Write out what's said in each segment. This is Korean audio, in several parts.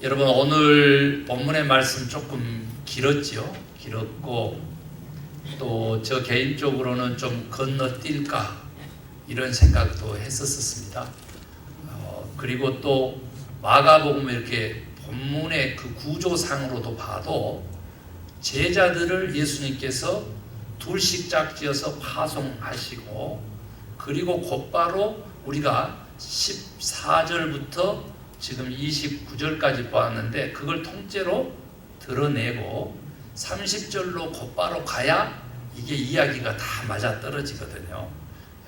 여러분 오늘 본문의 말씀 조금 길었지요. 길었고 또 저 개인적으로는 좀 건너뛸까 이런 생각도 했었습니다. 어, 그리고 또 마가복음 이렇게 본문의 그 구조상으로도 봐도 제자들을 예수님께서 둘씩 짝지어서 파송하시고 그리고 곧바로 우리가 14절부터 지금 29절까지 보았는데 그걸 통째로 드러내고 30절로 곧바로 가야 이게 이야기가 다 맞아 떨어지거든요.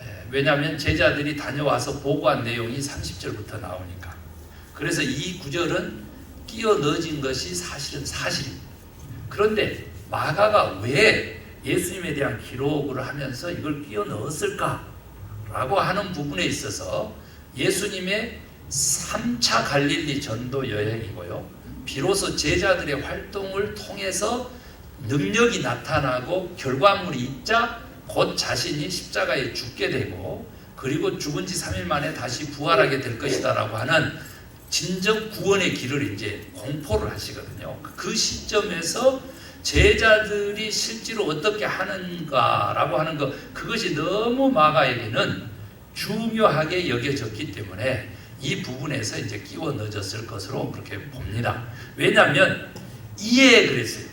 예, 왜냐하면 제자들이 다녀와서 보고한 내용이 30절부터 나오니까. 그래서 이 구절은 끼어 넣어진 것이 사실은 사실입니다. 그런데 마가가 왜 예수님에 대한 기록을 하면서 이걸 끼어 넣었을까? 라고 하는 부분에 있어서 예수님의 3차 갈릴리 전도 여행이고요. 비로소 제자들의 활동을 통해서 능력이 나타나고 결과물이 있자 곧 자신이 십자가에 죽게 되고 그리고 죽은 지 3일 만에 다시 부활하게 될 것이다라고 하는 진정 구원의 길을 이제 공포를 하시거든요. 그 시점에서 제자들이 실제로 어떻게 하는가라고 하는 것 그것이 너무 마가에게는 중요하게 여겨졌기 때문에 이 부분에서 이제 끼워 넣어졌을 것으로 그렇게 봅니다. 왜냐하면 이에 그랬어요.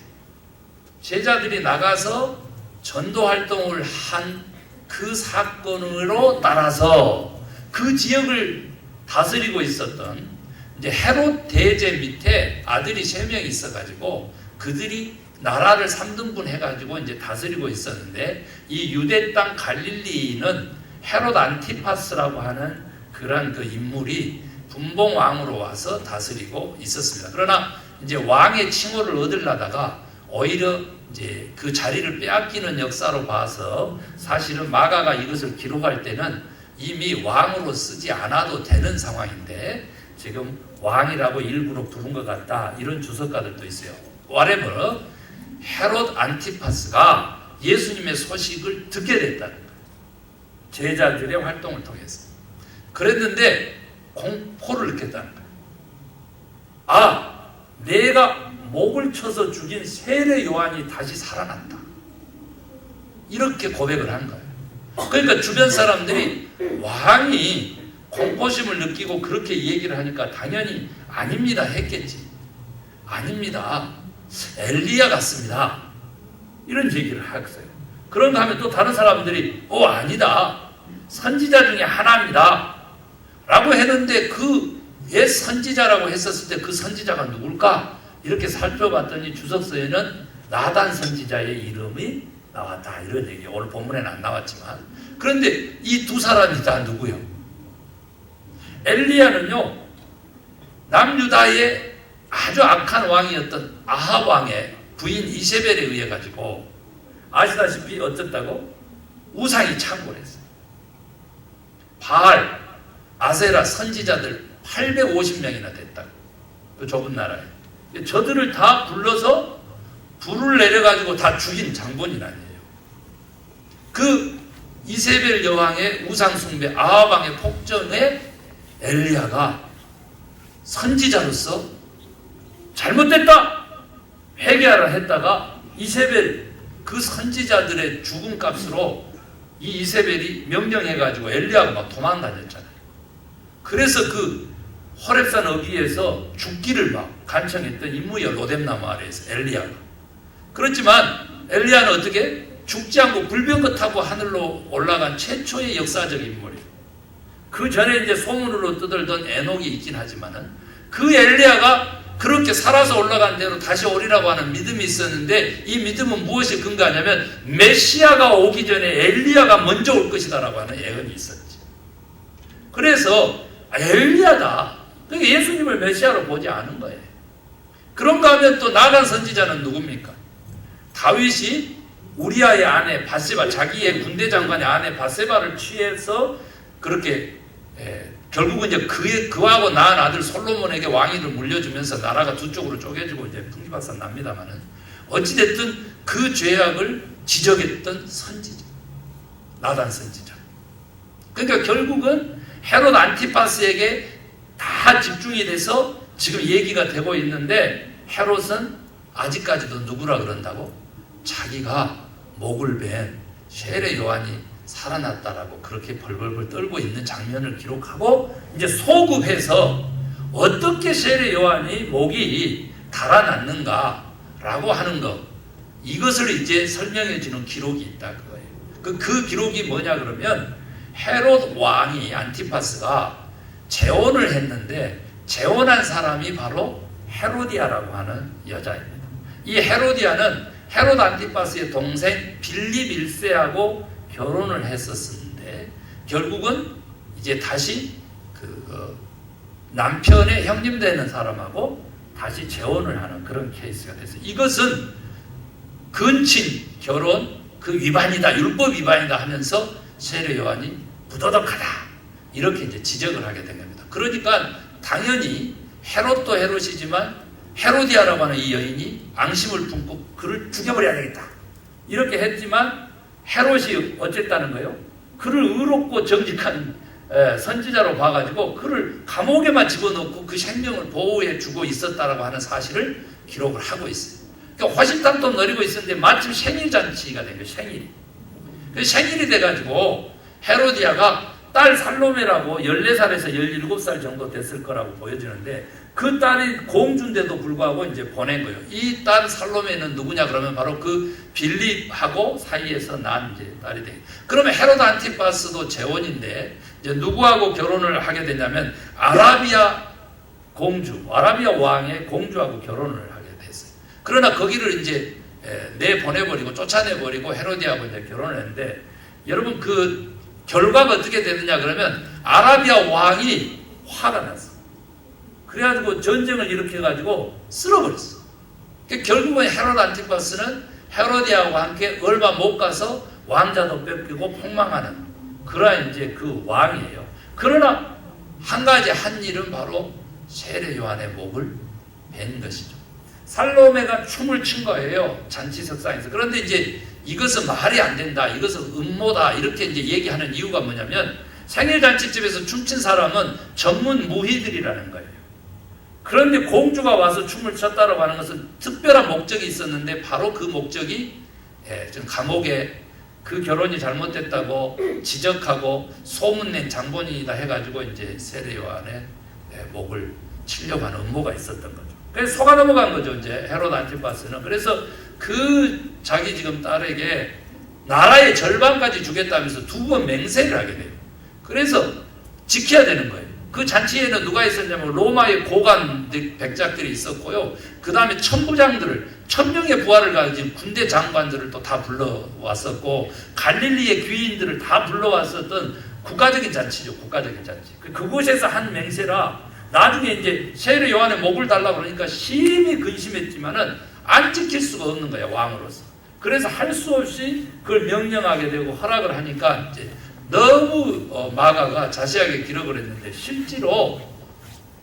제자들이 나가서 전도 활동을 한 그 사건으로 따라서 그 지역을 다스리고 있었던 이제 헤롯 대제 밑에 아들이 세 명 있어가지고 그들이 나라를 3등분 해가지고 이제 다스리고 있었는데 이 유대 땅 갈릴리는 헤롯 안티파스라고 하는 그런 그 인물이 분봉 왕으로 와서 다스리고 있었습니다. 그러나 이제 왕의 칭호를 얻으려다가 오히려 이제 그 자리를 빼앗기는 역사로 봐서 사실은 마가가 이것을 기록할 때는 이미 왕으로 쓰지 않아도 되는 상황인데 지금 왕이라고 일부러 부른 것 같다 이런 주석가들도 있어요. whatever 헤롯 안티파스가 예수님의 소식을 듣게 됐다는 거예요. 제자들의 활동을 통해서. 그랬는데 공포를 느꼈다는 거예요. 아, 내가 목을 쳐서 죽인 세례 요한이 다시 살아났다. 이렇게 고백을 한 거예요. 그러니까 주변 사람들이 왕이 공포심을 느끼고 그렇게 얘기를 하니까 당연히 아닙니다 했겠지. 아닙니다. 엘리야 같습니다. 이런 얘기를 했어요. 그런가 하면 또 다른 사람들이 어 아니다. 선지자 중에 하나입니다. 라고 했는데 그 옛 선지자라고 했었을 때 그 선지자가 누굴까? 이렇게 살펴봤더니 주석서에는 나단 선지자의 이름이 나왔다. 이런 얘기. 오늘 본문에는 안 나왔지만. 그런데 이 두 사람이 다 누구요? 엘리야는요, 남유다의 아주 악한 왕이었던 아합 왕의 부인 이세벨에 의해 가지고 아시다시피 어쨌다고 우상이 창궐했어요. 바알, 아세라 선지자들 850명이나 됐다고. 그 좁은 나라에. 저들을 다 불러서 불을 내려가지고 다 죽인 장본인 아니에요. 그 이세벨 여왕의 우상숭배, 아합왕의 폭정에 엘리야가 선지자로서 잘못됐다! 회개하라 했다가 이세벨 그 선지자들의 죽음 값으로 이 이세벨이 명령해가지고 엘리야가 막 도망다녔잖아요. 그래서 그 호렙산 어귀에서 죽기를 막 간청했던 인물이야 로뎀나무 아래에서 엘리야가. 그렇지만 엘리야는 어떻게 죽지 않고 불병거 타고 하늘로 올라간 최초의 역사적 인물이에요. 그 전에 이제 소문으로 떠들던 에녹이 있긴 하지만은 그 엘리야가 그렇게 살아서 올라간 대로 다시 오리라고 하는 믿음이 있었는데 이 믿음은 무엇이 근거하냐면 메시아가 오기 전에 엘리야가 먼저 올 것이다라고 하는 예언이 있었지. 그래서 엘리야다. 그러니까 예수님을 메시아로 보지 않은 거예요. 그런가 하면 또 나간 선지자는 누굽니까? 다윗이 우리아의 아내 바세바 자기의 군대 장관의 아내 바세바를 취해서 그렇게 에, 결국은 이제 그 그하고 낳은 아들 솔로몬에게 왕위를 물려주면서 나라가 두 쪽으로 쪼개지고 이제 풍지박산 납니다만은 어찌됐든 그 죄악을 지적했던 선지자 나단 선지자. 그러니까 결국은 헤롯 안티파스에게 다 집중이 돼서 지금 얘기가 되고 있는데 헤롯은 아직까지도 누구라 그런다고? 자기가 목을 벤 쉐레 요한이 살아났다라고 그렇게 벌벌벌 떨고 있는 장면을 기록하고 이제 소급해서 어떻게 쉐레 요한이 목이 달아났는가라고 하는 것 이것을 이제 설명해 주는 기록이 있다 그거예요. 그, 그 기록이 뭐냐 그러면 헤롯 왕이 안티파스가 재혼을 했는데 재혼한 사람이 바로 헤로디아라고 하는 여자입니다. 이 헤로디아는 헤롯 안티파스의 동생 빌립 1세하고 결혼을 했었는데 결국은 이제 다시 그 어, 남편의 형님 되는 사람하고 다시 재혼을 하는 그런 케이스가 됐어요. 이것은 근친 결혼 그 위반이다 율법 위반이다 하면서 세례 요한이 부도덕하다 이렇게 이제 지적을 하게 된 겁니다. 그러니까 당연히 헤롯도 헤롯이지만 헤로디아라고 하는 이 여인이 앙심을 품고 그를 죽여버려야 되겠다 이렇게 했지만 헤롯이 어쨌다는 거예요? 그를 의롭고 정직한 에, 선지자로 봐가지고 그를 감옥에만 집어넣고 그 생명을 보호해 주고 있었다라고 하는 사실을 기록을 하고 있어요. 그러니까 화신탄도 노리고 있었는데 마침 생일 잔치가 된 거예요. 생일이. 그 생일이 돼가지고 헤로디아가 딸 살로메라고 14살에서 17살 정도 됐을 거라고 보여지는데 그 딸이 공주인데도 불구하고 이제 보낸 거예요. 이 딸 살로메는 누구냐 그러면 바로 그 빌립하고 사이에서 난 이제 딸이 돼. 그러면 헤로드 안티파스도 재혼인데 이제 누구하고 결혼을 하게 되냐면 아라비아 공주, 아라비아 왕의 공주하고 결혼을 하게 됐어요. 그러나 거기를 이제 내 보내버리고 쫓아내버리고 헤로디하고 이제 결혼을 했는데 여러분 그 결과가 어떻게 되느냐 그러면 아라비아 왕이 화가 났어. 그래가지고 전쟁을 일으켜가지고 쓸어버렸어. 그 결국은 헤로드 안티파스는 헤로디아와 함께 얼마 못 가서 왕자도 뺏기고 폭망하는 그러한 이제 그 왕이에요. 그러나 한 가지 한 일은 바로 세례 요한의 목을 벤 것이죠. 살로메가 춤을 춘 거예요. 잔치 석상에서. 그런데 이제 이것은 말이 안 된다. 이것은 음모다. 이렇게 이제 얘기하는 이유가 뭐냐면 생일 잔치집에서 춤춘 사람은 전문 무희들이라는 거예요. 그런데 공주가 와서 춤을 췄다라고 하는 것은 특별한 목적이 있었는데 바로 그 목적이 예, 좀 감옥에 그 결혼이 잘못됐다고 지적하고 소문낸 장본인이다 해가지고 이제 세례 요한의 예, 목을 치려고 하는 음모가 있었던 거죠. 그래서 속아 넘어간 거죠. 이제 헤롯 안티파스는 그래서 그 자기 지금 딸에게 나라의 절반까지 주겠다면서 두 번 맹세를 하게 돼요. 그래서 지켜야 되는 거예요. 그 잔치에는 누가 있었냐면 로마의 고관 백작들이 있었고요. 그 다음에 천부장들을 천명의 부하를 가진 군대 장관들을 또 다 불러왔었고 갈릴리의 귀인들을 다 불러왔었던 국가적인 잔치죠. 국가적인 잔치. 그- 그곳에서 한 맹세라 나중에 이제 세례 요한의 목을 달라 그러니까 심히 근심했지만은 안 지킬 수가 없는 거예요 왕으로서. 그래서 할 수 없이 그걸 명령하게 되고 허락을 하니까 이제 너무 어, 마가가 자세하게 기록을 했는데 실제로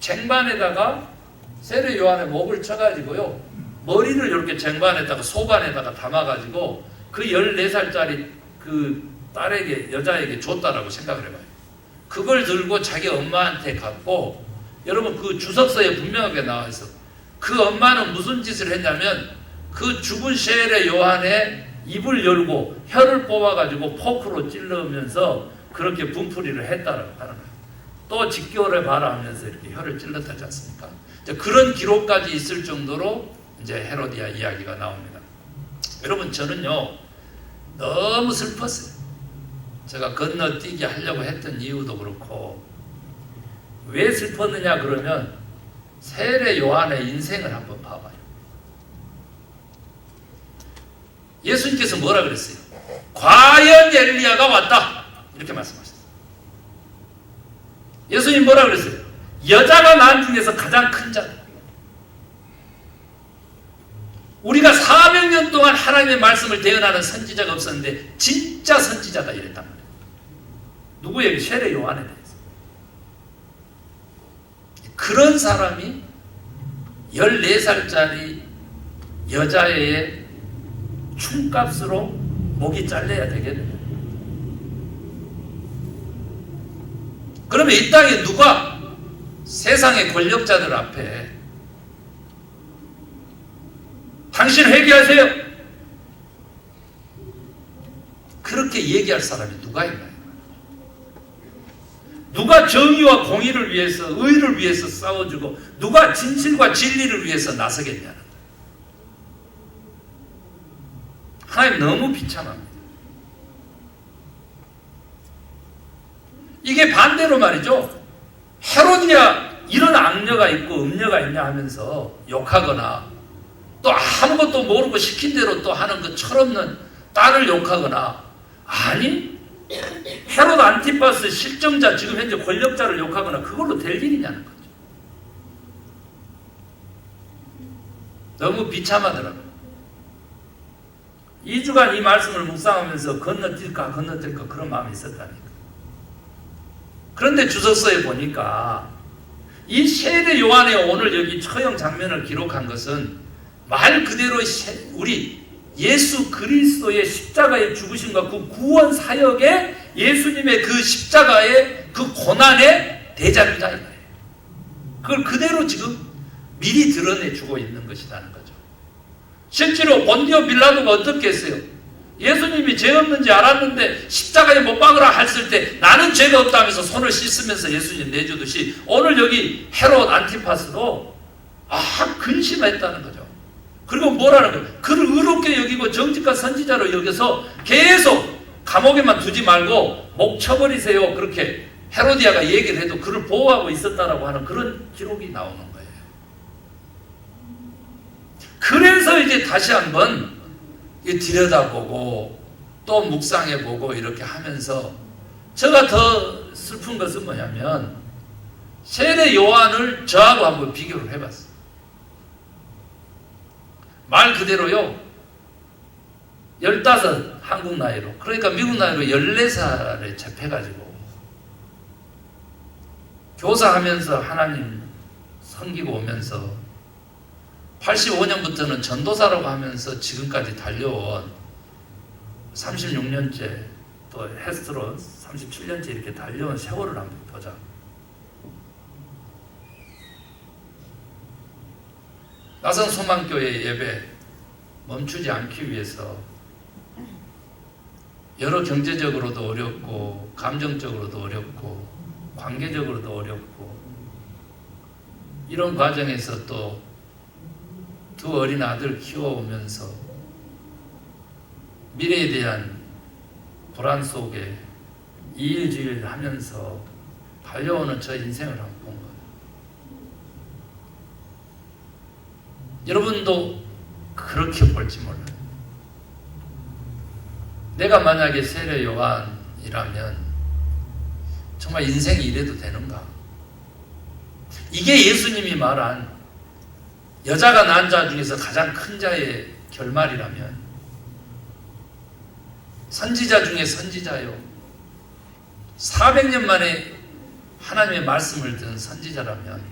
쟁반에다가 세례 요한의 목을 쳐가지고요 머리를 이렇게 쟁반에다가 소반에다가 담아가지고 그 14살짜리 그 딸에게 여자에게 줬다라고 생각을 해봐요. 그걸 들고 자기 엄마한테 갖고 여러분 그 주석서에 분명하게 나와 있어. 그 엄마는 무슨 짓을 했냐면 그 죽은 셰레 요한의 입을 열고 혀를 뽑아가지고 포크로 찔러면서 그렇게 분풀이를 했다라고 하는 거예요. 또 직교를 봐라 하면서 이렇게 혀를 찔렀다지 않습니까? 그런 기록까지 있을 정도로 이제 헤로디아 이야기가 나옵니다. 여러분 저는요 너무 슬펐어요. 제가 건너뛰기 하려고 했던 이유도 그렇고 왜 슬펐느냐 그러면 세례 요한의 인생을 한번 봐봐요. 예수님께서 뭐라 그랬어요? 과연 엘리야가 왔다 이렇게 말씀하셨어요. 예수님 뭐라 그랬어요? 여자가 난 중에서 가장 큰 자다. 우리가 400년 동안 하나님의 말씀을 대언하는 선지자가 없었는데 진짜 선지자다 이랬단 말이에요. 누구에게? 세례 요한에 대해서. 그런 사람이 14살짜리 여자애의 춤값으로 목이 잘려야 되겠네. 그러면 이 땅에 누가 세상의 권력자들 앞에 당신 회개하세요. 그렇게 얘기할 사람이 누가 있나요? 누가 정의와 공의를 위해서 의를 위해서 싸워주고 누가 진실과 진리를 위해서 나서겠냐는. 하나님 너무 비참합니다. 이게 반대로 말이죠. 헤로디아 이런 악녀가 있고 음녀가 있냐 하면서 욕하거나 또 아무것도 모르고 시킨 대로 또 하는 그 철없는 딸을 욕하거나 아니 헤롯 안티파스 실정자 지금 현재 권력자를 욕하거나 그걸로 될 일이냐는 거죠. 너무 비참하더라고요. 2주간 이 말씀을 묵상하면서 건너뛸까 건너뛸까 그런 마음이 있었다니까. 그런데 주석서에 보니까 이 세례 요한의 오늘 여기 처형 장면을 기록한 것은 말 그대로 세- 우리 예수 그리스도의 십자가의 죽으심과 그 구원 사역에 예수님의 그 십자가의 그 고난의 대작이다 이거예요. 그걸 그대로 지금 미리 드러내 주고 있는 것이라는 거죠. 실제로 본디오 빌라도가 어떻게 했어요? 예수님이 죄 없는지 알았는데 십자가에 못 박으라 했을 때 나는 죄가 없다면서 손을 씻으면서 예수님 내주듯이 오늘 여기 헤롯 안티파스도 아 근심했다는 거죠. 그리고 뭐라는 거예요? 그를 의롭게 여기고 정직한 선지자로 여겨서 계속 감옥에만 두지 말고 목 쳐버리세요. 그렇게 헤로디아가 얘기를 해도 그를 보호하고 있었다라고 하는 그런 기록이 나오는 거예요. 그래서 이제 다시 한번 이 들여다보고 또 묵상해보고 이렇게 하면서 제가 더 슬픈 것은 뭐냐면 세례 요한을 저하고 한번 비교를 해봤어요. 말 그대로요. 15 한국 나이로 그러니까 미국 나이로 14살에 접해가지고 교사하면서 하나님 섬기고 오면서 85년부터는 전도사라고 하면서 지금까지 달려온 36년째 또 헤스트로 37년째 이렇게 달려온 세월을 한번 보자. 나성 소망교회 예배 멈추지 않기 위해서 여러 경제적으로도 어렵고 감정적으로도 어렵고 관계적으로도 어렵고 이런 과정에서 또 두 어린 아들 키워오면서 미래에 대한 불안 속에 이일주일 하면서 달려오는 저 인생을 한번 본 거예요. 여러분도 그렇게 볼지 몰라요. 내가 만약에 세례 요한이라면 정말 인생이 이래도 되는가? 이게 예수님이 말한 여자가 낳은 자 중에서 가장 큰 자의 결말이라면 선지자 중에 선지자요. 400년 만에 하나님의 말씀을 듣는 선지자라면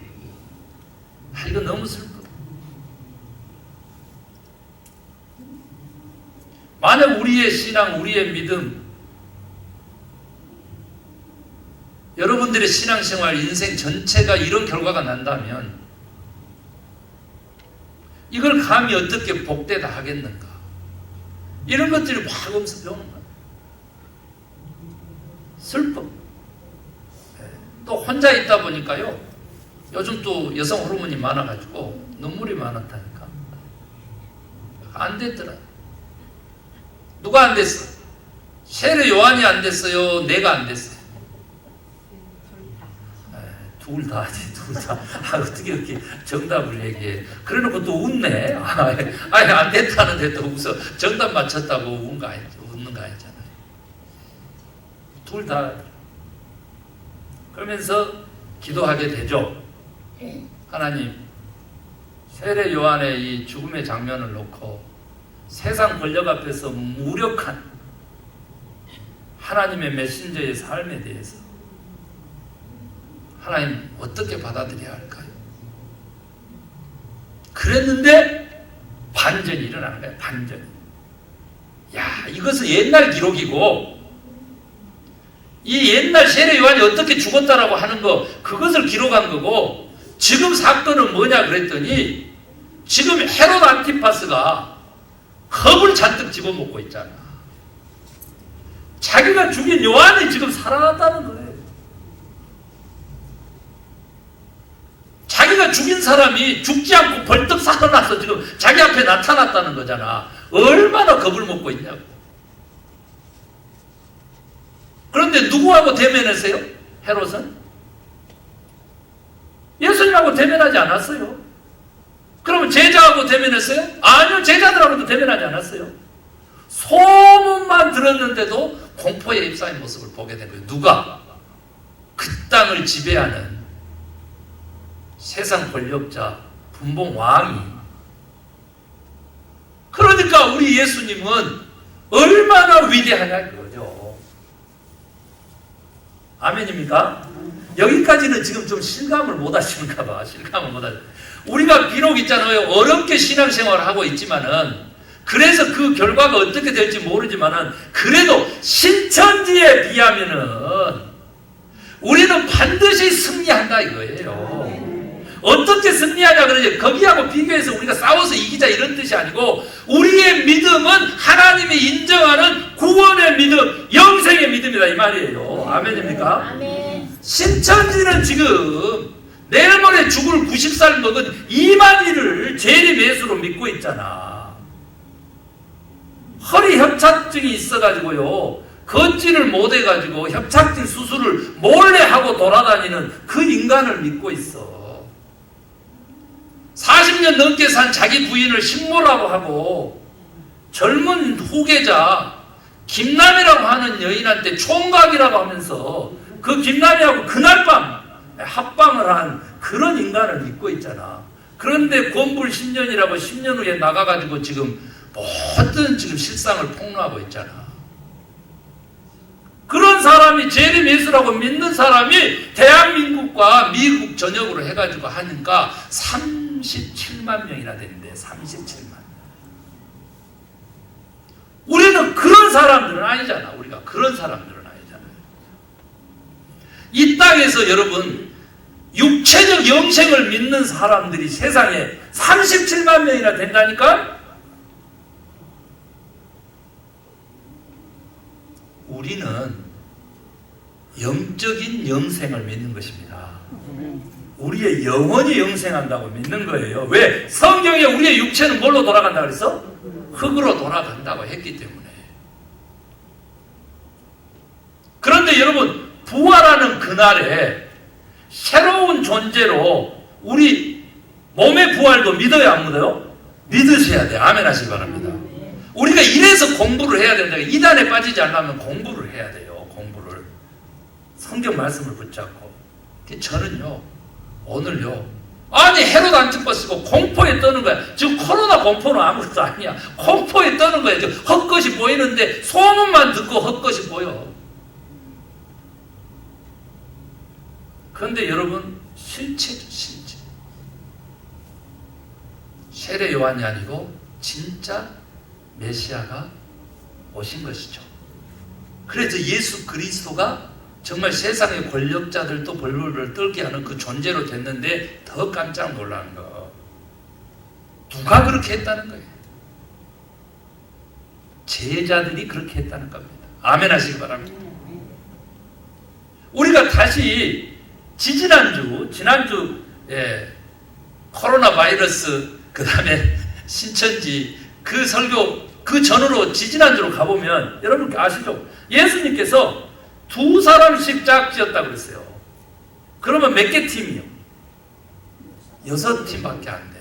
아, 이거 너무 슬프다. 만약 우리의 신앙, 우리의 믿음, 여러분들의 신앙생활, 인생 전체가 이런 결과가 난다면 이걸 감히 어떻게 복되다 하겠는가? 이런 것들이 막 오면서 배우는 거야. 슬픔. 네. 또 혼자 있다 보니까요. 요즘 또 여성 호르몬이 많아가지고 눈물이 많았다니까. 안 됐더라. 누가 안 됐어? 세례 요한이 안 됐어요. 내가 안 됐어요. 둘 다지, 둘 다. 아, 어떻게 이렇게 정답을 얘기해. 그래 놓고 또 웃네. 아, 아니, 안 됐다는데 또 웃어. 정답 맞췄다고 웃는 거 아니죠. 웃는 거 아니잖아요. 둘 다. 그러면서 기도하게 되죠. 하나님, 세례 요한의 이 죽음의 장면을 놓고 세상 권력 앞에서 무력한 하나님의 메신저의 삶에 대해서 하나님 어떻게 받아들여야 할까요? 그랬는데 반전이 일어나는 거예요. 반전. 야, 이것은 옛날 기록이고 이 옛날 세례 요한이 어떻게 죽었다라고 하는 거 그것을 기록한 거고 지금 사건은 뭐냐 그랬더니 지금 헤롯 안티파스가 겁을 잔뜩 집어먹고 있잖아. 자기가 죽인 요한이 지금 살아났다는 거예요. 자기가 죽인 사람이 죽지 않고 벌떡 살아나서 지금 자기 앞에 나타났다는 거잖아. 얼마나 겁을 먹고 있냐고. 그런데 누구하고 대면했어요? 헤롯은? 예수님하고 대면하지 않았어요. 그러면 제자하고 대면했어요? 아니요, 제자들하고도 대면하지 않았어요. 소문만 들었는데도 공포에 입사한 모습을 보게 된 거예요. 누가? 그 땅을 지배하는 세상 권력자, 분봉 왕이. 그러니까 우리 예수님은 얼마나 위대하냐 이거죠. 아멘입니까? 여기까지는 지금 좀 실감을 못 하시는가 봐. 실감을 못 하. 우리가 비록 있잖아요. 어렵게 신앙생활을 하고 있지만은 그래서 그 결과가 어떻게 될지 모르지만은 그래도 신천지에 비하면은 우리는 반드시 승리한다 이거예요. 어떻게 승리하냐 그러지 거기하고 비교해서 우리가 싸워서 이기자 이런 뜻이 아니고 우리의 믿음은 하나님이 인정하는 구원의 믿음, 영생의 믿음이다 이 말이에요. 아멘입니까? 아멘. 신천지는 지금 내일 모레 죽을 90살 먹은 이만희를 재림 예수로 믿고 있잖아. 허리 협착증이 있어가지고요. 걷지를 못해가지고 협착증 수술을 몰래 하고 돌아다니는 그 인간을 믿고 있어. 40년 넘게 산 자기 부인을 식모라고 하고 젊은 후계자 김남이라고 하는 여인한테 총각이라고 하면서 그 김남이하고 그날 밤 합방을 한 그런 인간을 믿고 있잖아. 그런데 권불 10년이라고 10년 후에 나가가지고 지금 모든 지금 실상을 폭로하고 있잖아. 그런 사람이 재림 예수라고 믿는 사람이 대한민국과 미국 전역으로 해가지고 하니까 37만 명이나 되는데 37만. 우리는 그런 사람들은 아니잖아. 우리가 그런 아니잖아요. 이 땅에서 여러분 육체적 영생을 믿는 사람들이 세상에 37만 명이나 된다니까? 우리는 영적인 영생을 믿는 것입니다. 우리의 영혼이 영생한다고 믿는 거예요. 왜? 성경에 우리의 육체는 뭘로 돌아간다 그랬어? 흙으로 돌아간다고 했기 때문에. 그런데 여러분, 부활하는 그날에 새로운 존재로 우리 몸의 부활도 믿어야 안 믿어요? 믿으셔야 돼요. 아멘 하시기 바랍니다. 우리가 이래서 공부를 해야 된다. 이단에 빠지지 않으면 공부를 해야 돼요. 공부를. 성경 말씀을 붙잡고. 저는요, 오늘요, 아니, 헤롯 안티퍼스고 공포에 떠는 거야. 지금 코로나 공포는 아무것도 아니야. 공포에 떠는 거야. 지금 헛것이 보이는데 소문만 듣고 헛것이 보여. 그런데 여러분, 실체죠, 실체. 세례 요한이 아니고 진짜 메시아가 오신 것이죠. 그래서 예수 그리스도가 정말 세상의 권력자들도 벌벌을 떨게 하는 그 존재로 됐는데 더 깜짝 놀라는 거. 누가 그렇게 했다는 거예요? 제자들이 그렇게 했다는 겁니다. 아멘 하시기 바랍니다. 우리가 다시 지지난주, 지난주, 예, 코로나 바이러스, 그 다음에 신천지, 그 설교, 그 전으로 지지난주로 가보면 여러분 아시죠? 예수님께서 두 사람씩 짝지었다고 그랬어요. 그러면 몇 개 팀이요? 여섯 팀밖에 안 돼.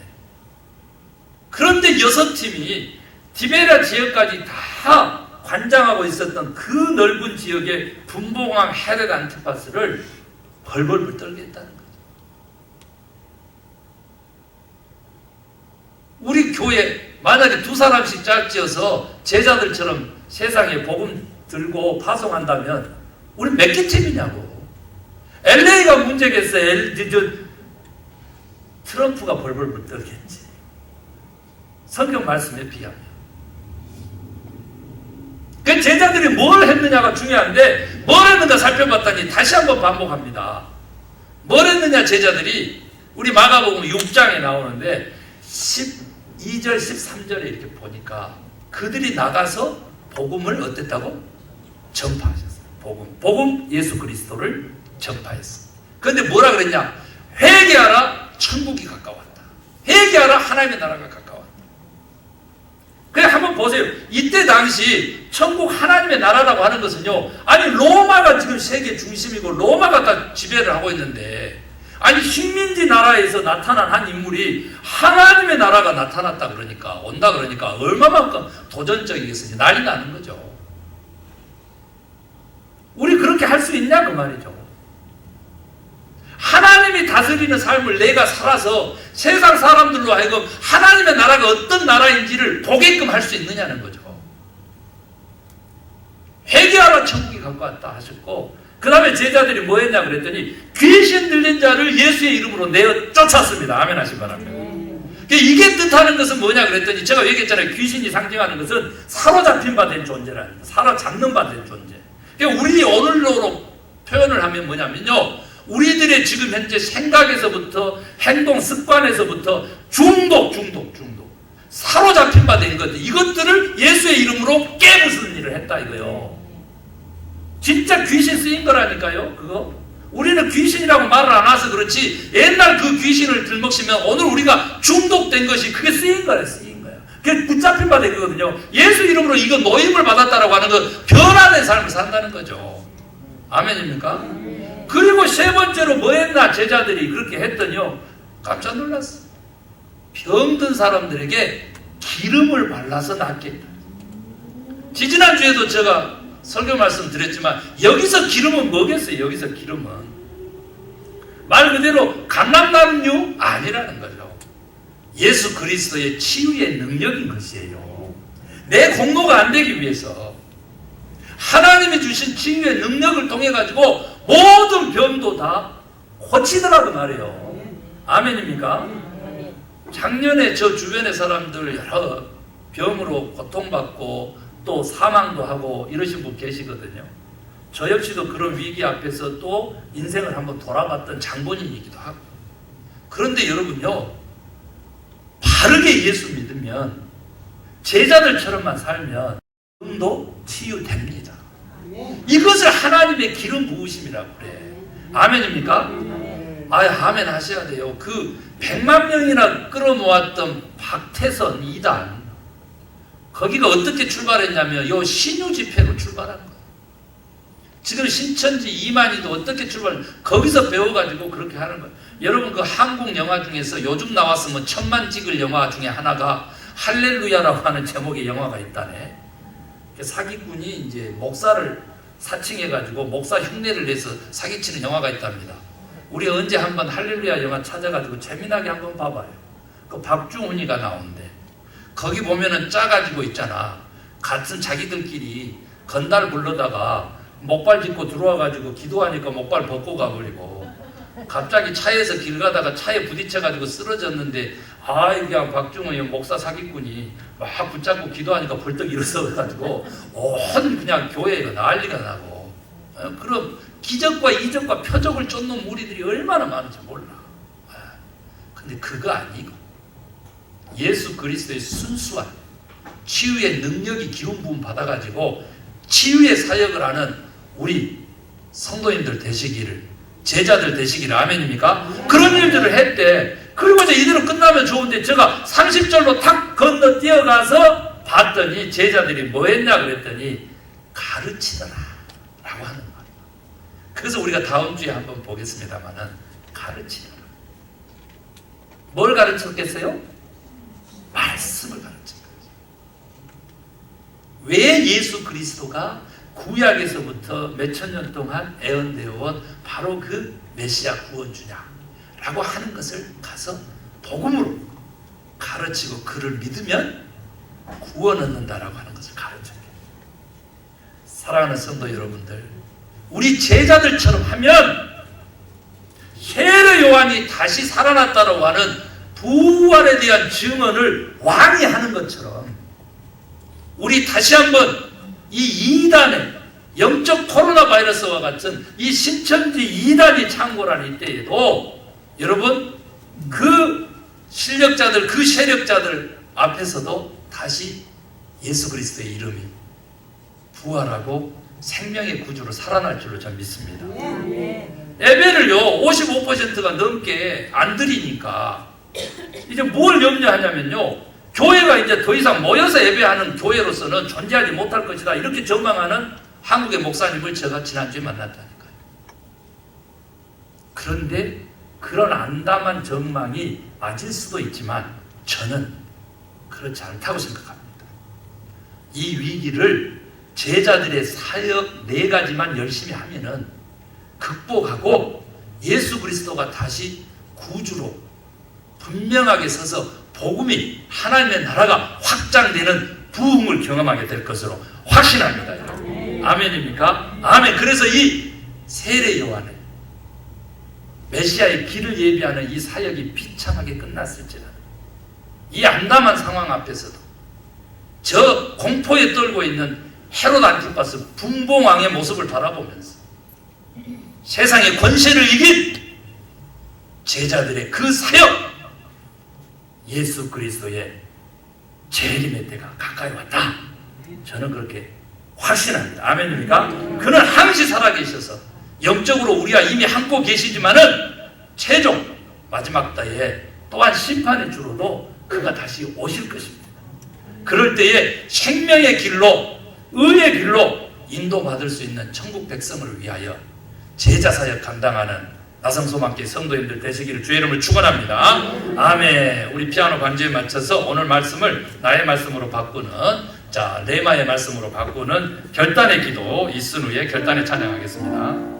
그런데 여섯 팀이 디베라 지역까지 다 관장하고 있었던 그 넓은 지역의 분봉왕 헤르 안티파스를 벌벌벌 떨게 했다는 거죠. 우리 교회 만약에 두 사람씩 짝지어서 제자들처럼 세상에 복음 들고 파송한다면 우리 몇개 팀이냐고. LA가 문제겠어. 엘, 저, 트럼프가 벌벌벌 떨겠지. 성경 말씀에 비하면. 그 제자들이 뭘 했느냐가 중요한데 뭘 했느냐 살펴봤더니 다시 한번 반복합니다. 뭘 했느냐 제자들이 우리 마가복음 6장에 나오는데 12절 13절에 이렇게 보니까 그들이 나가서 복음을 어땠다고? 전파하셨어요. 복음. 복음 예수 그리스도를 전파했어. 그런데 뭐라 그랬냐? 회개하라 천국이 가까웠다. 회개하라 하나님의 나라가 가까웠다. 그래 한번 보세요. 이때 당시 천국 하나님의 나라라고 하는 것은요. 아니 로마가 지금 세계 중심이고 로마가 다 지배를 하고 있는데 아니 식민지 나라에서 나타난 한 인물이 하나님의 나라가 나타났다 그러니까 온다 그러니까 얼마만큼 도전적이겠어요. 난리 나는 거죠. 우리 그렇게 할 수 있냐 그 말이죠. 하나님이 다스리는 삶을 내가 살아서 세상 사람들로 하여금 하나님의 나라가 어떤 나라인지를 보게끔 할 수 있느냐는 거죠. 회개하라 천국이 갖고 왔다 하셨고 그 다음에 제자들이 뭐 했냐 그랬더니 귀신 들린 자를 예수의 이름으로 내어 쫓았습니다. 아멘 하시 바랍니다. 그러니까 이게 뜻하는 것은 뭐냐 그랬더니 제가 얘기했잖아요. 귀신이 상징하는 것은 사로잡힌 바 된 존재라는 거. 사로잡는 바 된 존재. 그러니까 우리 오늘로 표현을 하면 뭐냐면요. 우리들의 지금 현재 생각에서부터 행동 습관에서부터 중독, 중독, 중독. 사로잡힌 바 된 것들. 이것들을 예수의 이름으로 깨부수는 일을 했다 이거요. 진짜 귀신 쓰인 거라니까요. 그거. 우리는 귀신이라고 말을 안 해서 그렇지 옛날 그 귀신을 들먹시면 오늘 우리가 중독된 것이 그게 쓰인 거래 쓰인 거야. 그게 붙잡힌 바 된 거거든요. 예수 이름으로 이거 노임을 받았다라고 하는 건 변화된 삶을 산다는 거죠. 아멘입니까? 그리고 세 번째로 뭐 했나 제자들이 그렇게 했더니요. 깜짝 놀랐어. 병든 사람들에게 기름을 발라서 낫겠다. 지지난주에도 제가 설교 말씀 드렸지만 여기서 기름은 뭐겠어요? 여기서 기름은 말 그대로 감람나무류 아니라는 거죠. 예수 그리스도의 치유의 능력인 것이에요. 내 공로가 안 되기 위해서 하나님이 주신 치유의 능력을 통해 가지고 모든 병도 다 고치더라고 말이에요. 아멘입니까? 작년에 저 주변의 사람들 여러 병으로 고통받고 또 사망도 하고 이러신 분 계시거든요. 저 역시도 그런 위기 앞에서 또 인생을 한번 돌아봤던 장본인이기도 하고. 그런데 여러분요, 바르게 예수 믿으면 제자들처럼만 살면 병도 치유됩니다. 이것을 하나님의 기름 부으심이라고 그래. 아멘입니까? 아, 아멘 하셔야 돼요. 그 100만 명이나 끌어모았던 박태선 이단 거기가 어떻게 출발했냐면 요 신유 집회로 출발한 거예요. 지금 신천지 이만희도 어떻게 출발? 거기서 배워가지고 그렇게 하는 거예요. 여러분 그 한국 영화 중에서 요즘 나왔으면 천만 찍을 영화 중에 하나가 할렐루야라고 하는 제목의 영화가 있다네. 그 사기꾼이 이제 목사를 사칭해가지고 목사 흉내를 내서 사기치는 영화가 있답니다. 우리 언제 한번 할렐루야 영화 찾아가지고 재미나게 한번 봐봐요. 그 박중훈이가 나오는데 거기 보면은 짜가지고 있잖아. 같은 자기들끼리 건달 불러다가 목발 짚고 들어와가지고 기도하니까 목발 벗고 가버리고 갑자기 차에서 길 가다가 차에 부딪혀가지고 쓰러졌는데 아 그냥 박중훈 목사 사기꾼이 막 붙잡고 기도하니까 벌떡 일어서가지고 온 그냥 교회가 난리가 나고 어, 그럼 기적과 이적과 표적을 쫓는 무리들이 얼마나 많은지 몰라. 아, 근데 그거 아니고 예수 그리스도의 순수한 치유의 능력이 기름 부음 받아가지고 치유의 사역을 하는 우리 성도님들 되시기를 제자들 되시기를 아멘입니까? 그런 일들을 했대. 그리고 이제 이대로 끝나면 좋은데 제가 30절로 탁 건너 뛰어가서 봤더니 제자들이 뭐 했냐 그랬더니 가르치더라 라고 하는 말이에요. 그래서 우리가 다음 주에 한번 보겠습니다만은 가르치더라. 뭘 가르쳤겠어요? 말씀을 가르친 거죠. 왜 예수 그리스도가 구약에서부터 몇 천 년 동안 애언되어 온 바로 그 메시아 구원주냐 라고 하는 것을 가서 복음으로 가르치고 그를 믿으면 구원 얻는다라고 하는 것을 가르쳐요. 사랑하는 성도 여러분들, 우리 제자들처럼 하면 헤르 요한이 다시 살아났다고 하는 부활에 대한 증언을 왕이 하는 것처럼 우리 다시 한번 이 이단의 영적 코로나 바이러스와 같은 이 신천지 이단이 창궐한 이때에도 여러분 그 실력자들 그 세력자들 앞에서도 다시 예수 그리스도의 이름이 부활하고 생명의 구주로 살아날 줄로 저는 믿습니다. 예배를요 55%가 넘게 안 드리니까 이제 뭘 염려하냐면요 교회가 이제 더 이상 모여서 예배하는 교회로서는 존재하지 못할 것이다 이렇게 전망하는 한국의 목사님을 제가 지난주에 만났다니까요. 그런데 그런 안담한 전망이 맞을 수도 있지만 저는 그렇지 않다고 생각합니다. 이 위기를 제자들의 사역 네 가지만 열심히 하면은 극복하고 예수 그리스도가 다시 구주로 분명하게 서서 복음이 하나님의 나라가 확장되는 부흥을 경험하게 될 것으로 확신합니다. 아멘입니까? 아멘. 그래서 이 세례 요한의 메시아의 길을 예비하는 이 사역이 비참하게 끝났을지라도 이 암담한 상황 앞에서도 저 공포에 떨고 있는 헤롯 안티파스 분봉왕의 모습을 바라보면서 세상의 권세를 이긴 제자들의 그 사역 예수 그리스도의 재림의 때가 가까이 왔다. 저는 그렇게 확신합니다. 아멘입니까? 그는 항시 살아계셔서 영적으로 우리가 이미 함고 계시지만은 최종 마지막 때에 또한 심판의 주로도 그가 다시 오실 것입니다. 그럴 때에 생명의 길로 의의 길로 인도받을 수 있는 천국 백성을 위하여 제자 사역 감당하는 나성소망계 성도님들 되시기를 주의 이름을 축원합니다. 아멘. 우리 피아노 반주에 맞춰서 오늘 말씀을 나의 말씀으로 바꾸는 자 레마의 말씀으로 바꾸는 결단의 기도 이순 후에 결단의 찬양하겠습니다.